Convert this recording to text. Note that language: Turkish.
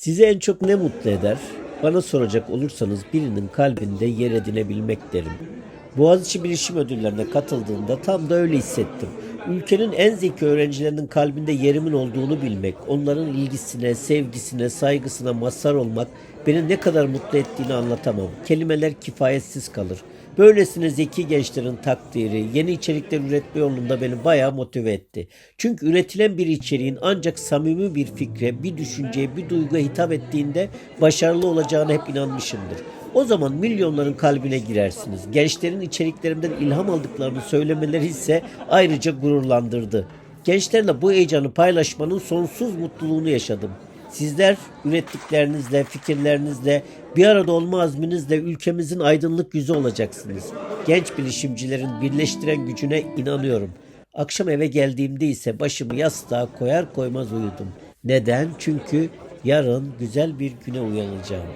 Sizi en çok ne mutlu eder? Bana soracak olursanız birinin kalbinde yer edinebilmek derim. Boğaziçi Bilişim Ödülleri'ne katıldığımda tam da öyle hissettim. Ülkenin en zeki öğrencilerinin kalbinde yerimin olduğunu bilmek, onların ilgisine, sevgisine, saygısına mazhar olmak beni ne kadar mutlu ettiğini anlatamam. Kelimeler kifayetsiz kalır. Böylesine zeki gençlerin takdiri, yeni içerikler üretme yolunda beni bayağı motive etti. Çünkü üretilen bir içeriğin ancak samimi bir fikre, bir düşünceye, bir duyguya hitap ettiğinde başarılı olacağına hep inanmışımdır. O zaman milyonların kalbine girersiniz. Gençlerin içeriklerimden ilham aldıklarını söylemeleri ise ayrıca gururlandırdı. Gençlerle bu heyecanı paylaşmanın sonsuz mutluluğunu yaşadım. Sizler ürettiklerinizle, fikirlerinizle, bir arada olma azminizle ülkemizin aydınlık yüzü olacaksınız. Genç bilişimcilerin birleştiren gücüne inanıyorum. Akşam eve geldiğimde ise başımı yastığa koyar koymaz uyudum. Neden? Çünkü yarın güzel bir güne uyanacağım.